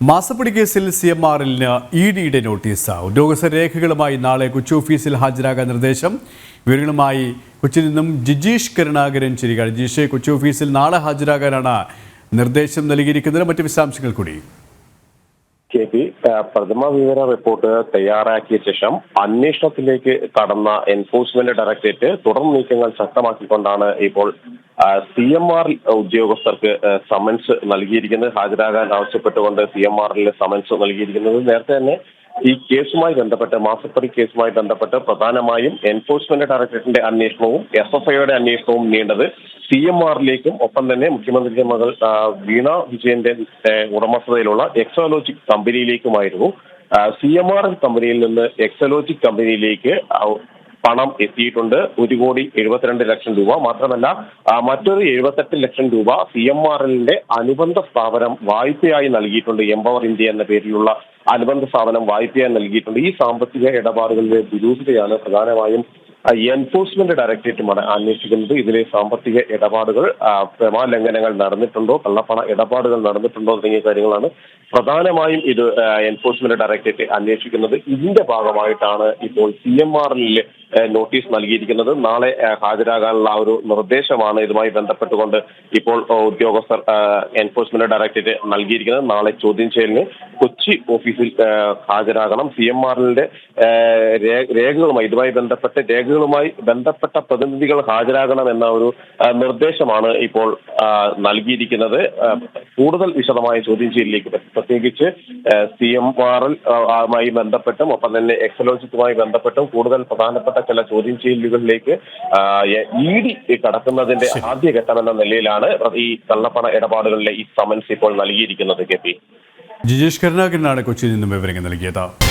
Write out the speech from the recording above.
മാസപ്പടി കേസിൽ C M ആറിന് ഇ ഡിയുടെ നോട്ടീസ്. ഉദ്യോഗസ്ഥ രേഖകളുമായി നാളെ കൊച്ചി ഓഫീസിൽ ഹാജരാകാൻ നിർദ്ദേശം. വിവരങ്ങളുമായി കൊച്ചിയിൽ നിന്നും ജിജീഷ് കരുണാകരൻ ചിരിക ജിജീഷ് കൊച്ചി ഓഫീസിൽ നാളെ ഹാജരാകാനാണ് നിർദ്ദേശം നൽകിയിരിക്കുന്നത്. മറ്റ് വിശദാംശങ്ങൾ കൂടി. പ്രഥമ വിവര റിപ്പോർട്ട് തയ്യാറാക്കിയ ശേഷം അന്വേഷണത്തിലേക്ക് കടന്ന എൻഫോഴ്സ്മെന്റ് ഡയറക്ടറേറ്റ് തുടർ നീക്കങ്ങൾ ശക്തമാക്കിക്കൊണ്ടാണ് ഇപ്പോൾ സി എം ആർ ഉദ്യോഗസ്ഥർക്ക് സമൻസ് നൽകിയിരിക്കുന്നത് ഹാജരാകാൻ ആവശ്യപ്പെട്ടുകൊണ്ട് സി എം ആറിൽ സമൻസ് നൽകിയിരിക്കുന്നത്. നേരത്തെ തന്നെ ഈ കേസുമായി ബന്ധപ്പെട്ട് മാസപ്പടി കേസുമായി ബന്ധപ്പെട്ട് പ്രധാനമായും എൻഫോഴ്സ്മെന്റ് ഡയറക്ടറേറ്റിന്റെ അന്വേഷണവും എസ് എഫ് ഐയുടെ അന്വേഷണവും നീണ്ടത് സി എം ആറിലേക്കും ഒപ്പം തന്നെ മുഖ്യമന്ത്രിയുടെ മകൾ വീണ വിജയന്റെ ഉടമസ്ഥതയിലുള്ള എക്സോലോജിക് കമ്പനിയിലേക്കുമായിരുന്നു സി എം ആർ കമ്പനിയിൽ നിന്ന് എക്സലോജിക് കമ്പനിയിലേക്ക് പണം എത്തിയിട്ടുണ്ട്. ഒരു കോടി എഴുപത്തിരണ്ട് ലക്ഷം രൂപ. മാത്രമല്ല മറ്റൊരു എഴുപത്തെട്ട് ലക്ഷം രൂപ സി എം ആർ എല്ലിന്റെ അനുബന്ധ സ്ഥാപനം വായ്പയായി നൽകിയിട്ടുണ്ട്. എംപവർ ഇന്ത്യ എന്ന പേരിലുള്ള അനുബന്ധ സ്ഥാപനം വായ്പയായി നൽകിയിട്ടുണ്ട്. ഈ സാമ്പത്തിക ഇടപാടുകളിലെ ദുരൂഹതയാണ് പ്രധാനമായും എൻഫോഴ്സ്മെന്റ് ഡയറക്ടറേറ്റുമാണ് അന്വേഷിക്കുന്നത്. ഇതിലെ സാമ്പത്തിക ഇടപാടുകൾ പ്രമാലംഘനങ്ങൾ നടന്നിട്ടുണ്ടോ കള്ളപ്പണ ഇടപാടുകൾ നടന്നിട്ടുണ്ടോ തുടങ്ങിയ കാര്യങ്ങളാണ് പ്രധാനമായും ഇത് എൻഫോഴ്സ്മെന്റ് ഡയറക്ടറേറ്റ് അന്വേഷിക്കുന്നത്. ഇതിന്റെ ഭാഗമായിട്ടാണ് ഇപ്പോൾ സി എം ആറിൽ നോട്ടീസ് നൽകിയിരിക്കുന്നത്. നാളെ ഹാജരാകാനുള്ള ആ ഒരു നിർദ്ദേശമാണ് ഇതുമായി ബന്ധപ്പെട്ടുകൊണ്ട് ഇപ്പോൾ ഉദ്യോഗസ്ഥർ എൻഫോഴ്സ്മെന്റ് ഡയറക്ടറേറ്റ് നൽകിയിരിക്കുന്നത്. നാളെ ചോദ്യം ചെയ്യലിന് കൊച്ചി ഓഫീസിൽ ഹാജരാകണം. സി എം ആറിന്റെ രേഖകളുമായി ഇതുമായി ബന്ധപ്പെട്ട് രേഖകളുമായി ബന്ധപ്പെട്ട പ്രതിനിധികൾ ഹാജരാകണം എന്ന ഒരു നിർദ്ദേശമാണ് ഇപ്പോൾ നൽകിയിരിക്കുന്നത്. കൂടുതൽ വിശദമായ ചോദ്യം ചെയ്യലിലേക്ക് പ്ര- പ്രത്യേകിച്ച് സി എം ആർ മായി ബന്ധപ്പെട്ടും ഒപ്പം തന്നെ എക്സലോജിക്കുമായി ബന്ധപ്പെട്ടും കൂടുതൽ പ്രധാനപ്പെട്ട ചില ചോദ്യം ചെയ്യലുകളിലേക്ക് ഇ ഡി കടക്കുന്നതിന്റെ ആദ്യഘട്ടം എന്ന നിലയിലാണ് ഈ കള്ളപ്പണ ഇടപാടുകളിലെ ഈ സമൻസ് ഇപ്പോൾ നൽകിയിരിക്കുന്നത് കെ പി. ജിജേഷ് കരുണാകരനാണ് കൊച്ചിയിൽ നിന്നും വിവരങ്ങൾ നൽകിയത്.